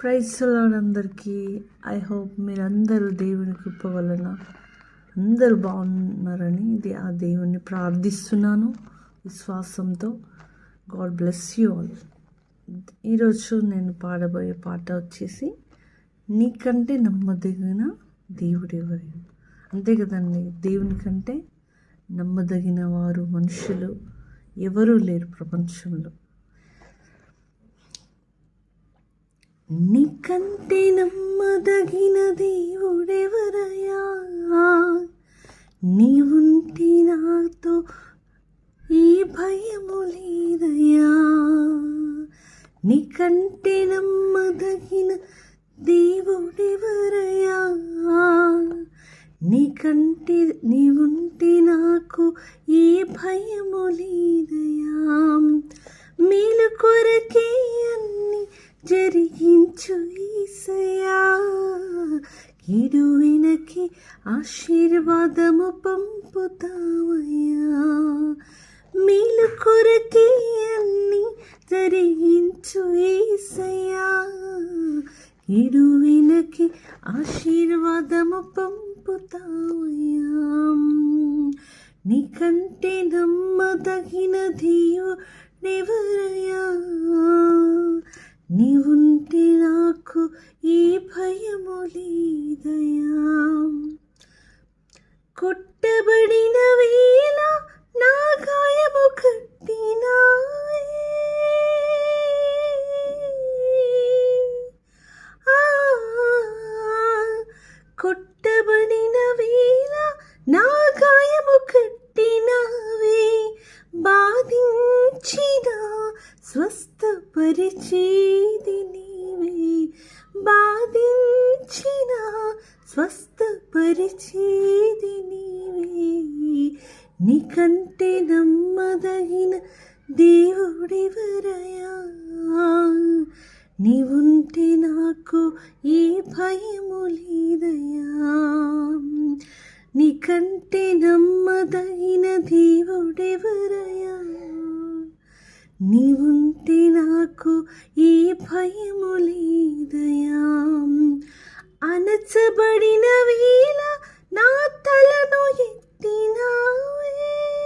Praise I hope మీరందరూ దేవుని కృప వలన అందరూ బాగున్నారని ఇది ఆ దేవుణ్ణి ప్రార్థిస్తున్నాను విశ్వాసంతో. గాడ్ బ్లెస్ యూ ఆల్ ఈరోజు నేను పాడబోయే పాట వచ్చేసి నీకంటే నమ్మదగిన దేవుడు ఎవరు అంతే కదండి దేవుని కంటే నమ్మదగిన వారు మనుషులు ఎవరూ లేరు ప్రపంచంలో. నీకంటే నమ్మదగిన దేవుడెవరయా నీవుంటి నాతో ఈ భయము లేదయ్యా? నీకంటే నమ్మదగిన దేవుడెవరయా నీకంటే నీవుంటే నాకు ఏ భయము లేదయా మేలు కొరకే అన్నీ జరిగించు ఈసయా కీడు వెనక్కి ఆశీర్వాదము పంపుతావయ్యా. మేలు కొరకి అన్ని జరిగించు ఈసయా కీడు వెనకి ఆశీర్వాదము పంపుతావయ్యా. నీకంటే నమ్మదగిన దేవుడెవరయ్యా నీవుంటే నాకు ఈ భయము లేదయా కొట్టబడిన వేళ నా గాయము కట్టినా కొట్ట నీవుంటే నాకు ఏ భయము లేదయ్యా. నీకంటే నమ్మదగిన దేవుడెవరయ్యా? నీవుంటే నాకు ఏ భయము లేదయా అనచబడిన వేళ నా తలను ఎత్తినావే.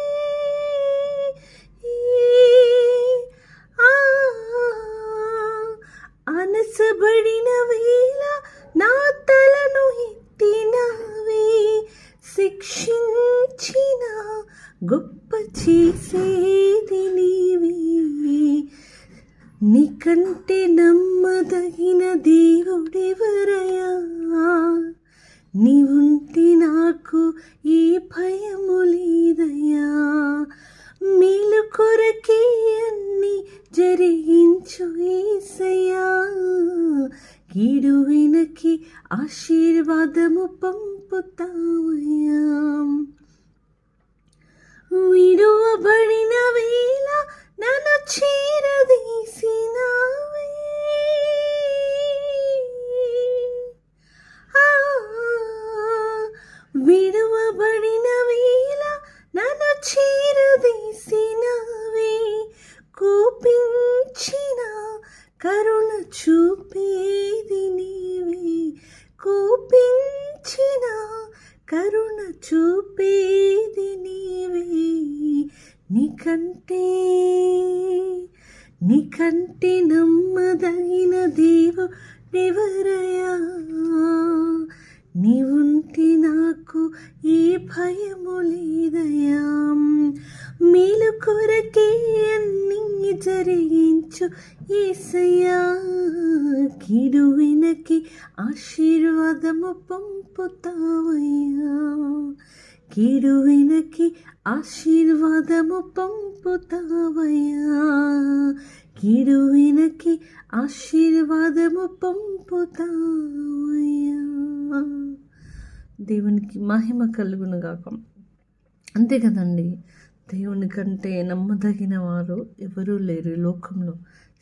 పంపుతావయ్యా. విడువబడిన వేళ నన్ను చేరదీసినావే. ఆ, దేవుడెవరయా నీవుంటే నాకు ఏ భయము లేదయా మేలు కొరకే అన్ని జరిగించు ఏసయ్యా. కీడు వెనకి ఆశీర్వాదము పంపుతావయ్యా. కీడు వెనకి ఆశీర్వాదము పంపుతావయ్యా. కీడు వెనక్కి ఆశీర్వాదము పంపుతావయ్యా. దేవునికి మహిమ కలుగును గాక అంతే కదండి దేవుని కంటే నమ్మదగిన వారు ఎవరూ లేరు లోకంలో.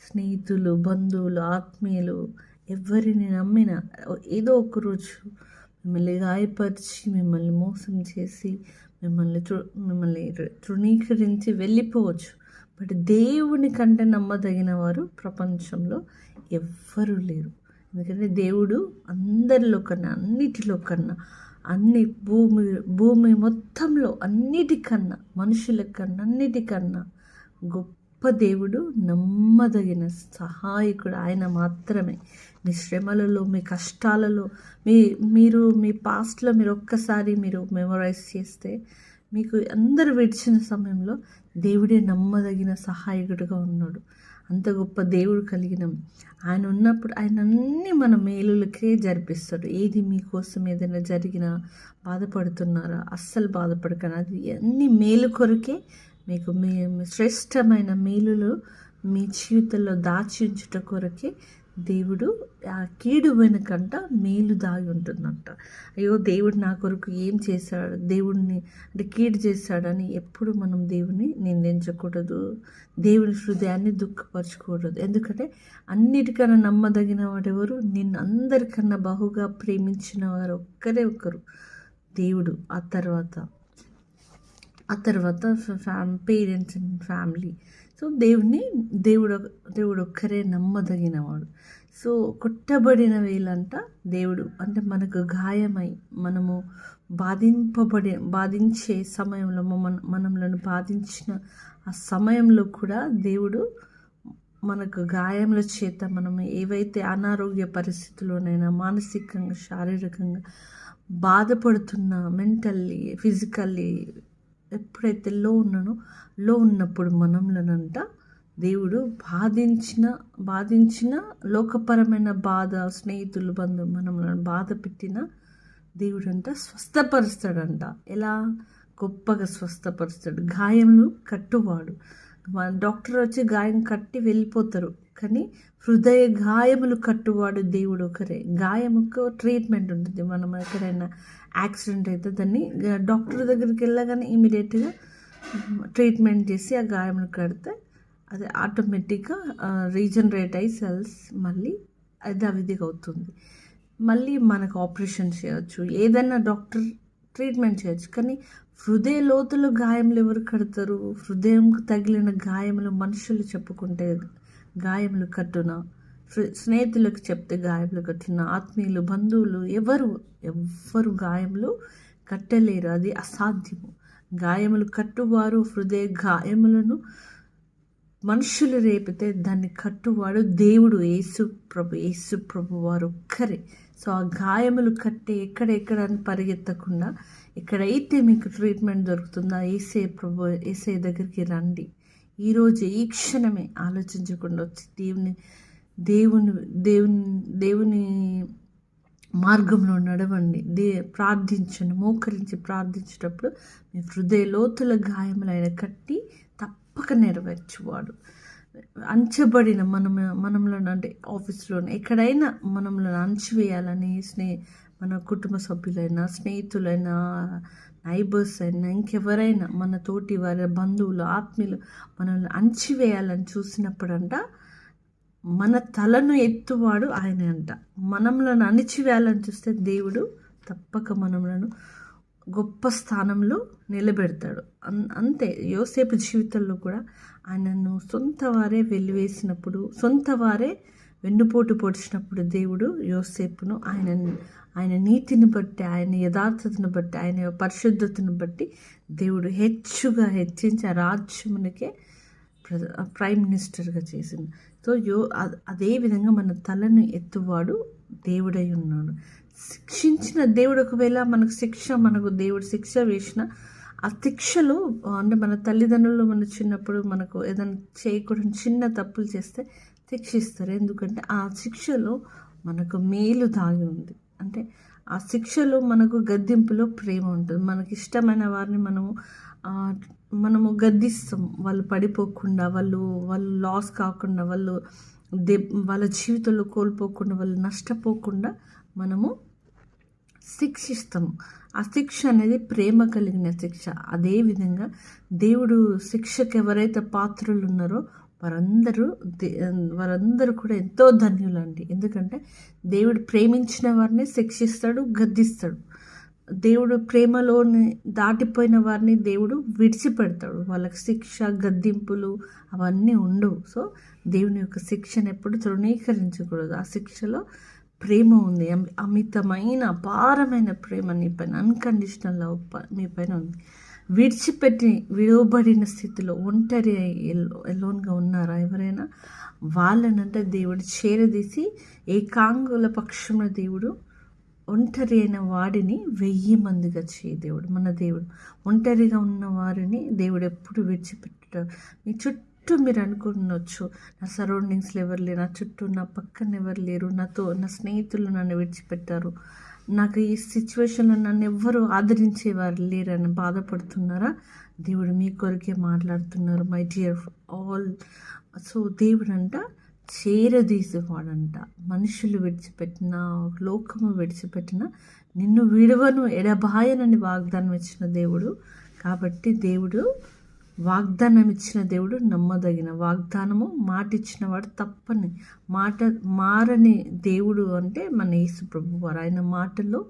స్నేహితులు బంధువులు ఆత్మీయులు ఎవరిని నమ్మినా ఏదో ఒకరోజు మిమ్మల్ని గాయపరిచి మిమ్మల్ని మోసం చేసి మిమ్మల్ని తృ మిమ్మల్ని తృణీకరించి వెళ్ళిపోవచ్చు. బట్ దేవుని కంటే నమ్మదగిన వారు ప్రపంచంలో ఎవ్వరూ లేరు. ఎందుకంటే దేవుడు అందరిలో కన్నా అన్నిటిలో కన్నా అన్ని భూమి భూమి మొత్తంలో అన్నిటికన్నా మనుషుల కన్నా అన్నిటికన్నా గొప్ప దేవుడు నమ్మదగిన సహాయకుడు. ఆయన మాత్రమే. మీ శ్రమలలో మీ కష్టాలలో మీ మీరు మీ పాస్ట్లో మీరు ఒక్కసారి మీరు మెమొరైజ్ చేస్తే మీకు అందరు విడిచిన సమయంలో దేవుడే నమ్మదగిన సహాయకుడిగా ఉన్నాడు. అంత గొప్ప దేవుడు కలిగిన ఆయన ఉన్నప్పుడు ఆయన అన్ని మన మేలులకే జరిపిస్తాడు. ఏది మీకోసం ఏదైనా జరిగినా బాధపడుతున్నారా? అస్సలు బాధపడకండి. అది అన్ని మేలు కొరకే మీకు మీ శ్రేష్టమైన మేలులు మీ జీవితంలో దాచి ఉంచుట కొరకే దేవుడు ఆ కీడు వెనుకంట మేలు దాగి ఉంటుందంట. అయ్యో దేవుడు నా కొరకు ఏం చేశాడు? దేవుడిని అంటే కీడు చేశాడని ఎప్పుడు మనం దేవుని నిందించకూడదు. దేవుని హృదయాన్ని దుఃఖపరచకూడదు. ఎందుకంటే అన్నిటికన్నా నమ్మదగిన వాడెవరు? నిన్ను అందరికన్నా బహుగా ప్రేమించిన వారు ఒక్కరే ఒక్కరు. దేవుడు. ఆ తర్వాత ఆ తర్వాత ఫ్యామ్ పేరెంట్స్ అండ్ ఫ్యామిలీ. సో దేవుని దేవుడు దేవుడు ఒక్కరే నమ్మదగినవాడు సో కొట్టబడిన వేలంట దేవుడు. అంటే మనకు గాయమై మనము బాధింపబడి బాధించే సమయంలో మన మనలను బాధించిన ఆ సమయంలో కూడా దేవుడు మనకు గాయముల చేత మనం ఏవైతే అనారోగ్య పరిస్థితుల్లోనైనా మానసికంగా శారీరకంగా బాధపడుతున్న మెంటల్లీ ఫిజికల్లీ ఎప్పుడైతే లో ఉన్నానో లో ఉన్నప్పుడు మనంలోనంట దేవుడు బాధించిన బాధించిన లోకపరమైన బాధ స్నేహితులు బంధు మనములను బాధ పెట్టిన దేవుడు అంట స్వస్థపరుస్తాడంట. ఎలా? గొప్పగా స్వస్థపరుస్తాడు. గాయములు కట్టువాడు. డాక్టర్ వచ్చి గాయం కట్టి వెళ్ళిపోతారు. కానీ హృదయ గాయములు కట్టువాడు దేవుడు ఒకరే. గాయముకు ట్రీట్మెంట్ ఉంటుంది. మనం ఎక్కడైనా యాక్సిడెంట్ అయితే దాన్ని డాక్టర్ దగ్గరికి వెళ్ళగానే ఇమీడియట్గా ట్రీట్మెంట్ చేసి ఆ గాయములు కడితే అది ఆటోమేటిక్గా రీజనరేట్ అయ్యి సెల్స్ మళ్ళీ యథావిధిగా అవుతుంది. మళ్ళీ మనకు ఆపరేషన్ చేయవచ్చు ఏదైనా డాక్టర్ ట్రీట్మెంట్ చేయొచ్చు. కానీ హృదయ లోతులు గాయములు ఎవరు కడతారు? హృదయంకు తగిలిన గాయములు మనుషులు చెప్పుకుంటే గాయములు కట్టున స్నేహితులకు చెప్తే గాయములు కట్టిన ఆత్మీయులు బంధువులు ఎవరు ఎవ్వరు గాయములు కట్టలేరు. అది అసాధ్యము. గాయములు కట్టువారు హృదయ గాయములను మనుషులు రేపితే దాన్ని కట్టువాడు దేవుడు యేసు ప్రభు యేసు ప్రభు వారు ఒక్కరే. సో ఆ గాయములు కట్టి ఎక్కడెక్కడ అని పరిగెత్తకుండా ఎక్కడైతే మీకు ట్రీట్మెంట్ దొరుకుతుందో ఏసే ప్రభు ఏసే దగ్గరికి రండి. ఈరోజు ఈ క్షణమే ఆలోచించకుండా వచ్చి దేవుని దేవుని దేవుని దేవుని మార్గంలో నడవండి. దే ప్రార్థించండి. మోకరించి ప్రార్థించేటప్పుడు మీ హృదయ లోతుల గాయములైన కట్టి తప్పక నెరవేర్చువాడు. అంచబడిన మనం మనంలో అంటే ఆఫీస్లో ఎక్కడైనా మనంలో అంచివేయాలని స్నే మన కుటుంబ సభ్యులైనా స్నేహితులైనా నైబర్స్ అయినా ఇంకెవరైనా మన తోటి వారి బంధువులు ఆత్మీయులు మనల్ని అంచివేయాలని చూసినప్పుడంట మన తలను ఎత్తువాడు ఆయన అంట. మనములను అణిచివేయాలని చూస్తే దేవుడు తప్పక మనములను గొప్ప స్థానంలో నిలబెడతాడు. అంతే. యోసేపు జీవితంలో కూడా ఆయనను సొంత వారే వెలివేసినప్పుడు సొంత వారే వెన్నుపోటు పొడిచినప్పుడు దేవుడు యోసేపును ఆయన ఆయన నీతిని బట్టి ఆయన యథార్థతను బట్టి ఆయన పరిశుద్ధతను బట్టి దేవుడు హెచ్చుగా హెచ్చించి ఆ రాజ్యమునికే ప్రైమ్ మినిస్టర్గా చేసింది. సో యో అదే విధంగా మన తలను ఎత్తువాడు దేవుడై ఉన్నాడు. శిక్షించిన దేవుడు ఒకవేళ మనకు శిక్ష మనకు దేవుడు శిక్ష వేసిన ఆ శిక్షలు అంటే మన తల్లిదండ్రులు మన చిన్నప్పుడు మనకు ఏదైనా చేయకూడని చిన్న తప్పులు చేస్తే శిక్షిస్తారు. ఎందుకంటే ఆ శిక్షలో మనకు మేలు దాగి ఉంది. అంటే ఆ శిక్షలో మనకు గద్దింపులో ప్రేమ ఉంటుంది. మనకి ఇష్టమైన వారిని మనము మనము గద్దిస్తాం. వాళ్ళు పడిపోకుండా వాళ్ళు వాళ్ళు లాస్ కాకుండా వాళ్ళు దే వాళ్ళ జీవితంలో కోల్పోకుండా వాళ్ళు నష్టపోకుండా మనము శిక్షిస్తాం. ఆ శిక్ష అనేది ప్రేమ కలిగిన శిక్ష. అదేవిధంగా దేవుడు శిక్షకు ఎవరైతే పాత్రలు ఉన్నారో వారందరూ వారందరూ కూడా ఎంతో ధన్యులండి. ఎందుకంటే దేవుడు ప్రేమించిన వారిని శిక్షిస్తాడు గద్దిస్తాడు. దేవుడు ప్రేమలోని దాటిపోయిన వారిని దేవుడు విడిచిపెడతాడు. వాళ్ళకి శిక్ష గద్దింపులు అవన్నీ ఉండవు. సో దేవుని యొక్క శిక్షను ఎప్పుడు తృణీకరించకూడదు. ఆ శిక్షలో ప్రేమ ఉంది. అమి- అమితమైన అపారమైన ప్రేమ నీ పైన అన్కండిషనల్ లవ్ మీ పైన ఉంది. విడిచిపెట్టి విడువబడిన స్థితిలో ఒంటరి ఎల్లో ఎల్లోన్గా ఉన్నారా? ఎవరైనా వాళ్ళనంటే దేవుడు చేరదీసి ఏకాంగుల పక్షంలో దేవుడు ఒంటరి అయిన వాడిని వెయ్యి మందిగా చేయ దేవుడు మన దేవుడు. ఒంటరిగా ఉన్న వారిని దేవుడు ఎప్పుడు విడిచిపెట్టడం. మీ చుట్టూ మీరు అనుకున్నొచ్చు నా సరౌండింగ్స్లో ఎవరు లేరు నా చుట్టూ నా పక్కన ఎవరు లేరు నాతో నా స్నేహితులు నన్ను విడిచిపెట్టారు. నాకు ఈ సిచ్యువేషన్లో నన్ను ఎవ్వరు ఆదరించేవారు లేరని బాధపడుతున్నారా? దేవుడు మీ కొరకే మాట్లాడుతున్నారు మై డియర్ ఆల్ సో దేవుడు అంట చేరదీసేవాడంట. మనుషులు విడిచిపెట్టిన లోకము విడిచిపెట్టిన నిన్ను విడవను ఎడబాయనని వాగ్దానం ఇచ్చిన దేవుడు. కాబట్టి దేవుడు వాగ్దానం ఇచ్చిన దేవుడు నమ్మదగిన వాగ్దానము మాట ఇచ్చిన వాడు తప్పని మాట మారని దేవుడు అంటే మన యేసు ప్రభు వారు. ఆయన మాటల్లో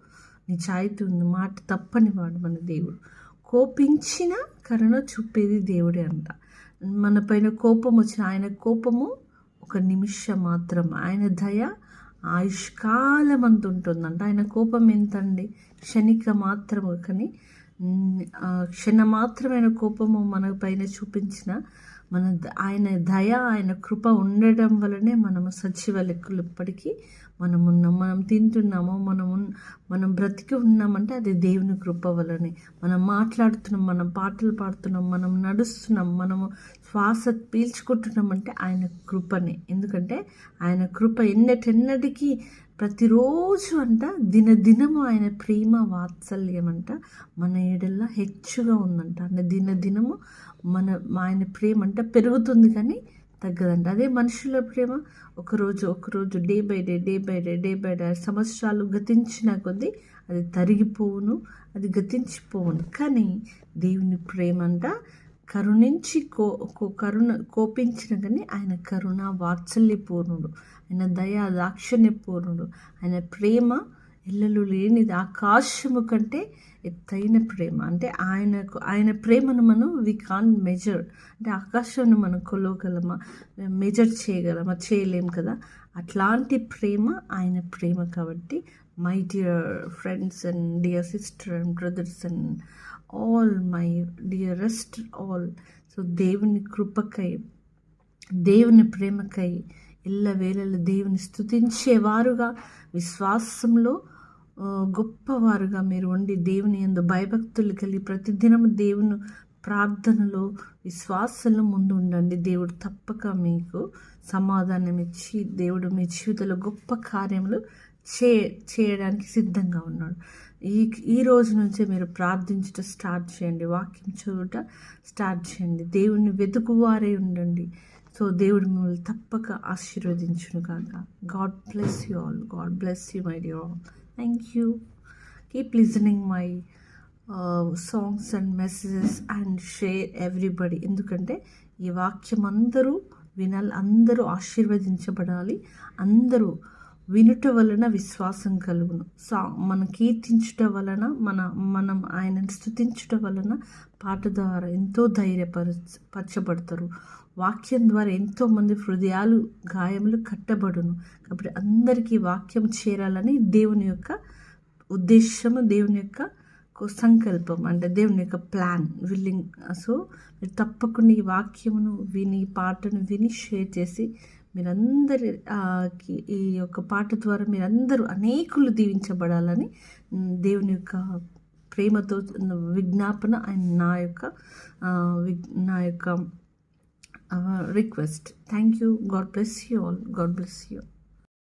నిజాయితీ ఉంది మాట తప్పని వాడు మన దేవుడు. కోపించిన కరుణ చూపేది దేవుడే అంట. మన పైన కోపం వచ్చిన ఆయన కోపము ఒక నిమిషం మాత్రం ఆయన దయ ఆయుష్కాలం అంత ఉంటుందంట. ఆయన కోపం ఎంతండి? క్షణిక మాత్రము కానీ క్షణ మాత్రమైన కోపము మన పైన చూపించిన మన ఆయన దయ ఆయన కృప ఉండడం వలనే మనము సజీవ లెక్కలు ఇప్పటికీ మనం ఉన్నాం మనం తింటున్నాము మనం మనం బ్రతికి ఉన్నామంటే అది దేవుని కృప వలనే. మనం మాట్లాడుతున్నాం మనం పాటలు పాడుతున్నాం మనం నడుస్తున్నాం మనము శ్వాస పీల్చుకుంటున్నామంటే ఆయన కృపనే. ఎందుకంటే ఆయన కృప ఎన్నటెన్నటికీ ప్రతిరోజు అంట దినదినము ఆయన ప్రేమ వాత్సల్యం అంట మన ఏడల్లా హెచ్చుగా ఉందంట. అంటే దినదినము మన ఆయన ప్రేమ అంట పెరుగుతుంది కానీ తగ్గదంట. అదే మనుషుల ప్రేమ ఒకరోజు ఒకరోజు day by day day by day day by day సంవత్సరాలు గతించిన కొద్దీ అది తరిగిపోవును అది గతించిపోవును. కానీ దేవుని ప్రేమ అంట కరుణించి కో కో- కరుణ కోపించిన కానీ ఆయన కరుణ వాత్సల్యపూర్ణుడు. ఆయన దయ దాక్షిణ్యపూర్ణుడు ఆయన ప్రేమ ఇళ్ళలు లేనిది. ఆకాశము కంటే ఎత్తైన ప్రేమ. అంటే ఆయనకు ఆయన ప్రేమను మనం వి కాన్ మెజర్ అంటే ఆకాశాన్ని మనం కొలవగలమా? మెజర్ చేయగలమా? చేయలేం కదా? అట్లాంటి ప్రేమ ఆయన ప్రేమ కాబట్టి my dear friends and dear sister and brothers and all my dearest all so దేవుని కృపకై దేవుని ప్రేమకై ఎల్లవేళల దేవుని స్తుతించేవారుగా విశ్వాసంలో గొప్పవారుగా మీరు ఉండి దేవుని ఎందు భయభక్తులు కలిగి ప్రతిదినము దేవుని ప్రార్థనలో విశ్వాసంలో ముందు ఉండండి. దేవుడు తప్పక మీకు సమాధానం ఇచ్చి దేవుడు మీ జీవితంలో గొప్ప కార్యములు చే చేయడానికి సిద్ధంగా ఉన్నాడు. ఈ ఈ రోజు నుంచే మీరు ప్రార్థించుట స్టార్ట్ చేయండి. వాక్యం చదువుట స్టార్ట్ చేయండి. దేవుణ్ణి వెతుకువారే ఉండండి. సో దేవుడు మిమ్మల్ని తప్పక ఆశీర్వదించును కాక God bless you all God bless you my dear all thank you keep listening my songs and messages and share everybody ఎందుకంటే ఈ వాక్యం అందరూ వినాలి అందరూ ఆశీర్వదించబడాలి అందరూ వినుట వలన విశ్వాసం కలుగును. సా మనం కీర్తించుట వలన మన మనం ఆయనను స్థుతించుట వలన పాట ద్వారా ఎంతో ధైర్యపరచ పరచబడతారు. వాక్యం ద్వారా ఎంతోమంది హృదయాలు గాయములు కట్టబడును. కాబట్టి అందరికీ వాక్యం చేరాలని దేవుని యొక్క ఉద్దేశము దేవుని యొక్క సంకల్పం అంటే దేవుని యొక్క ప్లాన్ విల్లింగ్. సో మీరు తప్పకుండా ఈ వాక్యమును విని పాటను విని షేర్ చేసి మీరందరికి ఈ యొక్క పాట ద్వారా మీరందరూ అనేకులు దీవించబడాలని దేవుని యొక్క ప్రేమతో విజ్ఞాపన అండ్ నా యొక్క ఆ, నా యొక్క our request. Thank you. God bless you all. God bless you.